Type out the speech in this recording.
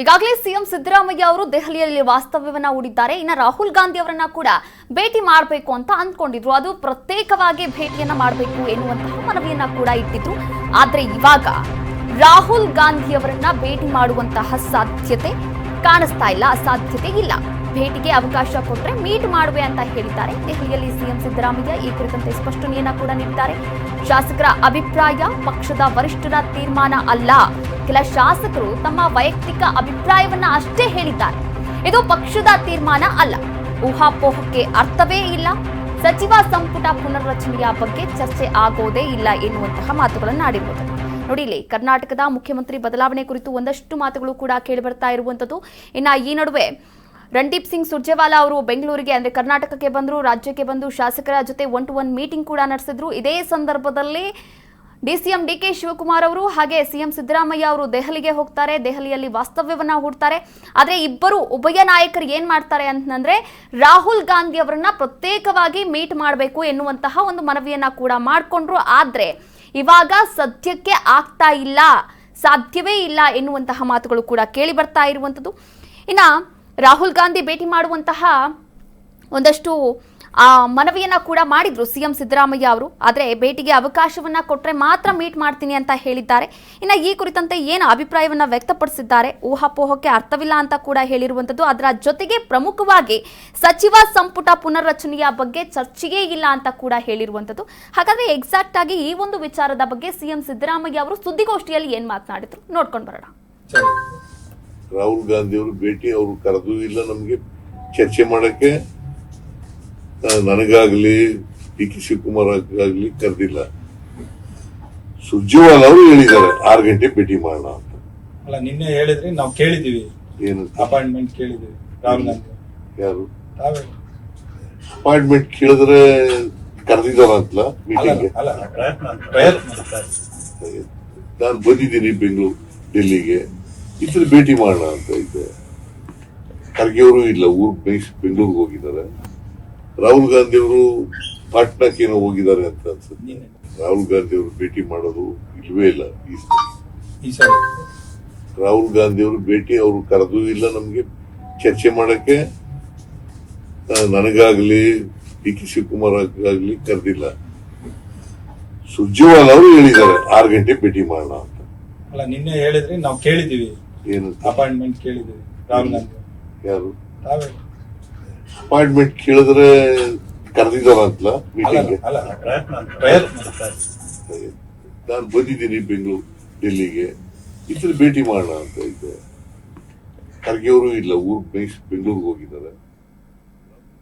ಈಗಾಗಲೇ ಸಿಎಂ ಸಿದ್ದರಾಮಯ್ಯ ಅವರು ದೆಹಲಿಯಲ್ಲಿ ವಾಸ್ತವ್ಯವನ್ನ ಹೂಡಿದ್ದಾರೆ. ಇನ್ನು ರಾಹುಲ್ ಗಾಂಧಿ ಅವರನ್ನ ಕೂಡ ಭೇಟಿ ಮಾಡಬೇಕು ಅಂತ ಅಂದ್ಕೊಂಡಿದ್ರು. ಅದು ಪ್ರತ್ಯೇಕವಾಗಿ ಭೇಟಿಯನ್ನ ಮಾಡಬೇಕು ಎನ್ನುವಂತಹ ಮನವಿಯನ್ನ ಕೂಡ ಇಟ್ಟಿದ್ರು. ಆದ್ರೆ ಇವಾಗ ರಾಹುಲ್ ಗಾಂಧಿ ಅವರನ್ನ ಭೇಟಿ ಮಾಡುವಂತಹ ಸಾಧ್ಯತೆ ಕಾಣಿಸ್ತಾ ಇಲ್ಲ, ಅಸಾಧ್ಯತೆ ಇಲ್ಲ. ಭೇಟಿಗೆ ಅವಕಾಶ ಕೊಟ್ಟರೆ ಮೀಟ್ ಮಾಡುವೆ ಅಂತ ಹೇಳಿದ್ದಾರೆ. ದೆಹಲಿಯಲ್ಲಿ ಸಿಎಂ ಸಿದ್ದರಾಮಯ್ಯ ಈ ಕುರಿತಂತೆ ಸ್ಪಷ್ಟನೆಯನ್ನ ಕೂಡ ನೀಡಿದ್ದಾರೆ. ಶಾಸಕರ ಅಭಿಪ್ರಾಯ ಪಕ್ಷದ ವರಿಷ್ಠರ ತೀರ್ಮಾನ ಅಲ್ಲ. ಕೆಲ ಶಾಸಕರು ತಮ್ಮ ವೈಯಕ್ತಿಕ ಅಭಿಪ್ರಾಯವನ್ನ ಅಷ್ಟೇ ಹೇಳಿದ್ದಾರೆ. ಇದು ಪಕ್ಷದ ತೀರ್ಮಾನ ಅಲ್ಲ. ಊಹಾಪೋಹಕ್ಕೆ ಅರ್ಥವೇ ಇಲ್ಲ. ಸಚಿವ ಸಂಪುಟ ಪುನರ್ರಚನೆಯ ಬಗ್ಗೆ ಚರ್ಚೆ ಆಗೋದೇ ಇಲ್ಲ ಎನ್ನುವಂತಹ ಮಾತುಗಳನ್ನು ಆಡಿರುವುದು ನೋಡಿ ಇಲ್ಲಿ ಕರ್ನಾಟಕದ ಮುಖ್ಯಮಂತ್ರಿ ಬದಲಾವಣೆ ಕುರಿತು ಒಂದಷ್ಟು ಮಾತುಗಳು ಕೂಡ ಕೇಳಿಬರ್ತಾ ಇರುವಂತದ್ದು ಇನ್ನು ಈ ನಡುವೆ ರಣದೀಪ್ ಸಿಂಗ್ ಸುರ್ಜೇವಾಲಾ ಅವರು ಬೆಂಗಳೂರಿಗೆ, ಅಂದ್ರೆ ಕರ್ನಾಟಕಕ್ಕೆ ಬಂದರು, ರಾಜ್ಯಕ್ಕೆ ಬಂದು ಶಾಸಕರ ಜೊತೆ ಒನ್ ಟು ಒನ್ ಮೀಟಿಂಗ್ ಕೂಡ ನಡೆಸಿದ್ರು. ಇದೇ ಸಂದರ್ಭದಲ್ಲಿ ಡಿಸಿಎಂ ಡಿ ಕೆ ಶಿವಕುಮಾರ್ ಅವರು ಹಾಗೆ ಸಿಎಂ ಸಿದ್ದರಾಮಯ್ಯ ಅವರು ದೆಹಲಿಗೆ ಹೋಗ್ತಾರೆ. ದೆಹಲಿಯಲ್ಲಿ ವಾಸ್ತವ್ಯವನ್ನ ಹೂಡ್ತಾರೆ. ಆದ್ರೆ ಇಬ್ಬರು ಉಭಯ ನಾಯಕರು ಏನ್ ಮಾಡ್ತಾರೆ ಅಂತಂದ್ರೆ ರಾಹುಲ್ ಗಾಂಧಿ ಅವರನ್ನ ಪ್ರತ್ಯೇಕವಾಗಿ ಮೀಟ್ ಮಾಡಬೇಕು ಎನ್ನುವಂತಹ ಒಂದು ಮನವಿಯನ್ನ ಕೂಡ ಮಾಡಿಕೊಂಡ್ರು. ಆದ್ರೆ ಇವಾಗ ಸದ್ಯಕ್ಕೆ ಆಗ್ತಾ ಇಲ್ಲ, ಸಾಧ್ಯವೇ ಇಲ್ಲ ಎನ್ನುವಂತಹ ಮಾತುಗಳು ಕೂಡ ಕೇಳಿ ಬರ್ತಾ ಇರುವಂಥದ್ದು ಇನ್ನ ರಾಹುಲ್ ಗಾಂಧಿ ಭೇಟಿ ಮಾಡುವಂತಹ ಒಂದಷ್ಟು ಮನವಿಯನ್ನ ಕೂಡ ಮಾಡಿದ್ರು ಸಿಎಂ ಸಿದ್ದರಾಮಯ್ಯ ಅವರು. ಆದರೆ ಭೇಟಿಗೆ ಅವಕಾಶವನ್ನ ಕೊಟ್ಟರೆ ಮಾತ್ರ ಮೀಟ್ ಮಾಡ್ತೀನಿ ಅಂತ ಹೇಳಿದ್ದಾರೆ. ಇನ್ನು ಈ ಕುರಿತಂತೆ ಏನು ಅಭಿಪ್ರಾಯವನ್ನ ವ್ಯಕ್ತಪಡಿಸಿದ್ದಾರೆ? ಊಹಾಪೋಹಕ್ಕೆ ಅರ್ಥವಿಲ್ಲ ಅಂತ ಕೂಡ ಹೇಳಿರುವಂಥದ್ದು ಅದರ ಜೊತೆಗೆ ಪ್ರಮುಖವಾಗಿ ಸಚಿವ ಸಂಪುಟ ಪುನರ್ರಚನೆಯ ಬಗ್ಗೆ ಚರ್ಚೆಯೇ ಇಲ್ಲ ಅಂತ ಕೂಡ ಹೇಳಿರುವಂಥದ್ದು ಹಾಗಾದ್ರೆ ಎಕ್ಸಾಕ್ಟ್ ಆಗಿ ಈ ಒಂದು ವಿಚಾರದ ಬಗ್ಗೆ ಸಿಎಂ ಸಿದ್ದರಾಮಯ್ಯ ಅವರು ಸುದ್ದಿಗೋಷ್ಠಿಯಲ್ಲಿ ಏನ್ ಮಾತನಾಡಿದ್ರು? ನೋಡ್ಕೊಂಡು ಬರೋಣ. ರಾಹುಲ್ ಗಾಂಧಿ ಅವರು ಭೇಟಿ ಅವರು ಕರೆದು ಇಲ್ಲ ನಮಗೆ. ಚರ್ಚೆ ಮಾಡಕ್ಕೆ ಆ, ನನಗಾಗ್ಲಿ ಪಿ ಕೆ ಶಿವಕುಮಾರ್ ಆಗಲಿ ಕರೆದಿಲ್ಲ. ಸುರ್ಜಿವಾಲ್ ಅವರು ಹೇಳಿದ್ದಾರೆ ಆರು ಗಂಟೆ ಭೇಟಿ ಮಾಡೋಣ ಅಂತ. ಅಲ್ಲ ನಿನ್ನೆ ಹೇಳಿದ್ರಿ ನಾವು ಕೇಳಿದೀವಿ ಏನು? ಅಪಾಯಿಂಟ್ಮೆಂಟ್ ಕೇಳಿದೀವಿ ರಾಹುಲ್ ಗಾಂಧಿ ಯಾರು? ತಾವೇ. ಅಪಾಯಿಂಟ್ಮೆಂಟ್ ಕೇಳಿದ್ರೆ ಕರೆದಿದ್ದಾರ ಅಂತಲ್ಲ ಅಲ್ಲ ಮೀಟಿಂಗ್ಗೆ ಅಲ್ಲ ಪ್ರಯತ್ನ. ನಾನು ಬಂದಿದ್ದೀನಿ ಬೆಂಗಳೂರು ಡೆಲ್ಲಿಗೆ. ಇದ್ರೆ ಭೇಟಿ ಮಾಡೋಣ ಅಂತ ಇದ್ದೆ. ಖರ್ಗೆ ಅವರು ಇಲ್ಲ ಊರ್ ಬೆಂಗಳೂರಿಗೆ ಹೋಗಿದ್ದಾರೆ. ರಾಹುಲ್ ಗಾಂಧಿ ಅವರು ಪಾಟ್ನಾಕ್ಕೆ ಏನೋ ಹೋಗಿದ್ದಾರೆ ಅಂತ ಅನ್ಸುತ್ತೆ. ರಾಹುಲ್ ಗಾಂಧಿ ಅವರು ಭೇಟಿ ಮಾಡೋದು ಇಲ್ವೇ ಇಲ್ಲ ಈ ಸಲ. ರಾಹುಲ್ ಗಾಂಧಿ ಅವರು ಭೇಟಿ ಅವರು ಕರೆದು ಇಲ್ಲ ನಮಗೆ ಚರ್ಚೆ ಮಾಡಕ್ಕೆ. ನನಗಾಗ್ಲಿ ಡಿ ಕೆ ಶಿವಕುಮಾರ್ ಆಗ್ಲಿ ಕರೆದಿಲ್ಲ. ಸುರ್ಜೇವಾಲ ಅವರು ಹೇಳಿದ್ದಾರೆ ಆರು ಗಂಟೆ ಭೇಟಿ ಮಾಡೋಣ ಅಂತ. ಅಲ್ಲ ನಿನ್ನೆ ಹೇಳಿದ್ರಿ ನಾವು ಕೇಳಿದೀವಿ ಏನು? ಅಪಾಯಿಂಟ್ಮೆಂಟ್ ಕೇಳಿದೀವಿ ರಾಹುಲ್ ಗಾಂಧಿ ಯಾರು? ತಾವೇ. ಅಪಾಯಿಂಟ್ಮೆಂಟ್ ಕೇಳಿದ್ರೆ ಕರೆದಿದ್ದಾರಂತಲ್ಲ ಮೀಟಿಂಗ್ ಮೀಟಿಂಗ್ಗೆ ನಾನು ಬಂದಿದ್ದೀನಿ ಬೆಂಗಳೂರು ಡೆಲ್ಲಿಗೆ. ಈ ಭೇಟಿ ಮಾಡೋಣ ಅಂತ ಇದ್ದೆ. ಖರ್ಗೆ ಅವರು ಇಲ್ಲ ಊರ್ ಬೆಂಗಳೂರಿಗೆ ಹೋಗಿದ್ದಾರೆ.